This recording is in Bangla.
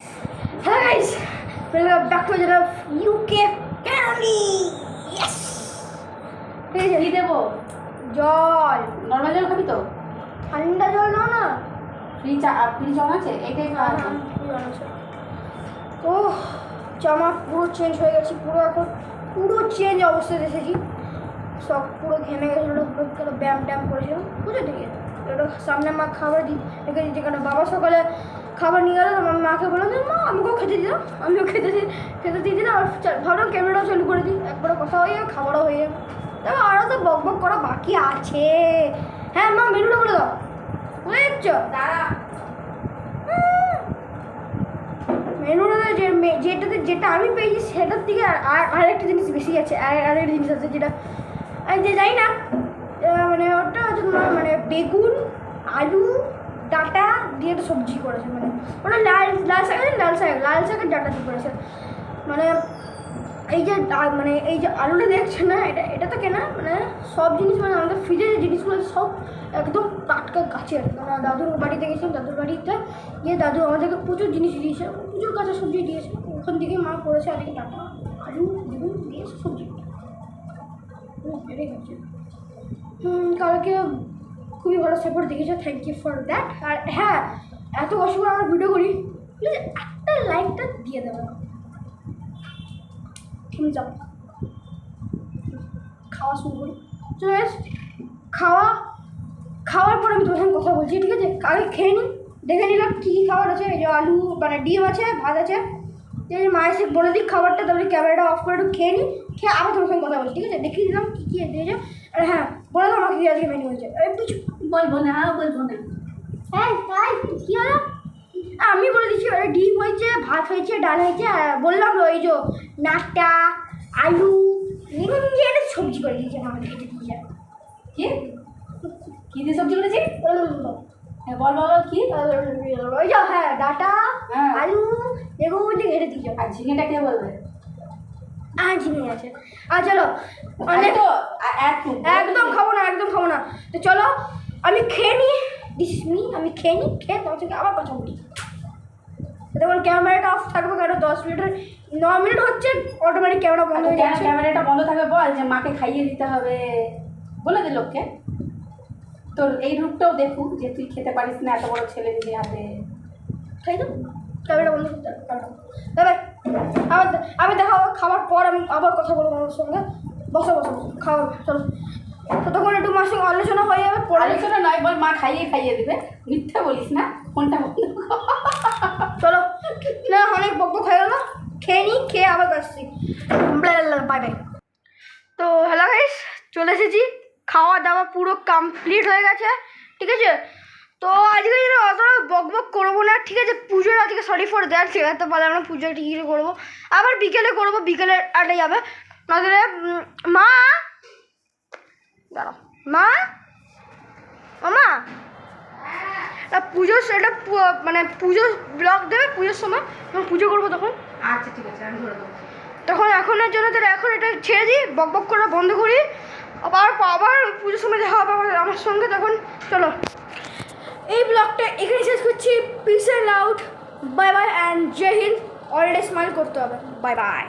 Hello guys, welcome back to the UK family. Yes. ঠিক আছে কি দেবো জল নর্মাল জল খাবি তো? ঠান্ডা জল নাও না। ফ্রিজ ফ্রিজ অন আছে? এটাই খাওয়া আছে। ও জামা পুরো চেঞ্জ হয়ে গেছে পুরো এখন পুরো চেঞ্জ অবস্থায় এসেছি। সব পুরো ঘেমে গেছিল পুরো ব্যায়াম ট্যাম করেছিলাম। বুঝে ঠিক এটা সামনে মা খাবার দি রেখেছি যেখানে বাবা সকালে খাবার নিয়ে গেলো আমার মাকে বললাম যে মা আমাকেও খেতে দিলাম আমিও খেতে দিই খেতে দিয়ে দিলাম আর ভাবলাম ক্যামেরাটাও চালু করে দিই একবারে কথা হয়ে যাবে খাবারও হয়ে যাবে তবে আরও তো বক বক করা বাকি আছে। হ্যাঁ মা মেনুটা বলে দাও। বলে দিচ্ছ দাঁড়া। মেনুটাতে যে মে- যেটাতে যেটা আমি পেয়েছি সেটার থেকে আর আর- আরেকটা জিনিস বেশি আছে আর আরেকটা জিনিস আছে যেটা আমি যে জানি না মানে ওটা হচ্ছে তোমার মানে বেগুন আলু ডাটা দিয়ে একটা সবজি করেছে মানে ওটা লাল লাল শাক লাল শাক, লাল শাকের ডাটা দিয়ে করেছে। মানে এই যে মানে এই যে আলুটা দেখছে না, এটা এটা তো কেনা মানে সব জিনিস মানে আমাদের ফ্রিজে যে জিনিসগুলো সব একদম টাটকা গাছের মানে দাদুর বাড়িতে গেছিলাম, দাদুর বাড়িতে গিয়ে দাদু আমাদেরকে প্রচুর জিনিস দিয়েছে, প্রচুর কাঁচা সবজি দিয়েছে। ওখান থেকে মা করেছে আজকে টাটা আলু, বেগুন দিয়ে সবজি। কালকে খুবই ভালো সাপোর্ট দেখেছ থ্যাংক ইউ ফর দ্যাট আর হ্যাঁ এত কষ্ট করে আমরা ভিডিও করি প্লিজ একটা লাইকটা দিয়ে দেবে থেমে যাও। খাওয়া শুরু করি। চলো খাওয়া, খাওয়ার পর আমি তোমার সঙ্গে কথা বলছি, ঠিক আছে? আগে খেয়ে নিই, দেখে নিলাম কী খাবার আছে আলু মানে ডিম আছে, ভাত আছে। মায়ের সে বলে দিই খাবারটা তারপরে ক্যামেরাটা অফ করে একটু খেয়ে নিই খেয়ে আবার তোমার সঙ্গে কথা বলছি ঠিক আছে? দেখিয়ে দিলাম কী কী দিয়েছে আর হ্যাঁ বলে দাও আমাকে কী আজকে মেনু হয়েছে চুপ। বলব না বলব না। হ্যাঁ তাই কী হলো? আমি বলে দিচ্ছি ওটা ডিম হয়েছে ভাত হয়েছে ডাল হয়েছে বললাম ওই যে নাকটা আলু এগুলো দিয়ে একটা সবজি করে দিয়েছে আমাকে খেতে দিয়েছে কি? কি দিয়ে সবজি করেছি হ্যাঁ বল বল বল, কি? ওই যে হ্যাঁ ডাটা। আলু এগুলো দিয়ে ঘেটে দিয়েছে আর ঝিঙেটা কে বলবে? আর চিনি আছে। আর চলো অনেক একদম একদম খাব না একদম খাব না। তো চলো আমি খেয়ে নিই দিস মি আমি খেয়ে নিই খেয়ে তোমার সঙ্গে আবার কথা বলি। তখন ক্যামেরাটা অফ থাকবে কারণ দশ মিনিটের ন মিনিট হচ্ছে অটোমেটিক ক্যামেরা বন্ধ হয়ে যাচ্ছে। ক্যামেরাটা বন্ধ থাকবে বল যে মাকে খাইয়ে দিতে হবে। বলে দে লোককে। তোর এই রূপটাও দেখুক যে তুই খেতে পারিস না এত বড় ছেলে দিদি হাতে। খাই তো? ক্যামেরা বন্ধ করতে। তবে আবার আমি দেখা খাবার পর আমি আবার কথা বলব আমার সঙ্গে। বসো বসো খাওয়া চলো। ততক্ষণ একটু মার সঙ্গে আলোচনা হয়ে যাবে আলোচনা নয় বল মা খাইয়ে খাইয়ে দেবে। মিথ্যা বলিস না ফোনটা বন্ধ চলো। না অনেক বক বক হয়ে গেল। খেয়ে নিই খেয়ে আবার আসছি। বাই বাই তো হ্যালো গাইস চলে এসেছি। খাওয়া দাওয়া পুরো কমপ্লিট হয়ে গেছে। ঠিক আছে? তো আজকে যেন অতটা বক বক করব না ঠিক আছে পুজোর আজকে সরি ফর দ্যাট শেখাতে পারলাম না পুজো ঠিক করব। আবার বিকেলে করব বিকেলে আটে যাবে। নজরে মা! দাঁড়াও। মা! মামা না পুজো সেটা মানে পুজো ব্লগ দেবে পুজোর সময়? যখন পুজো করব তখন? আচ্ছা ঠিক আছে আমি ধরে দেবো। তখন এখনের জন্য তাহলে এখন এটা ছেড়ে দিই বক বক করা বন্ধ করি। আবার আবার পুজোর সময় দেখা হবে আমার সঙ্গে তখন চলো। এই ব্লগটা এখানে শেষ করছি। Peace and out bye bye and Jai Hind already smile করতে হবে। Bye bye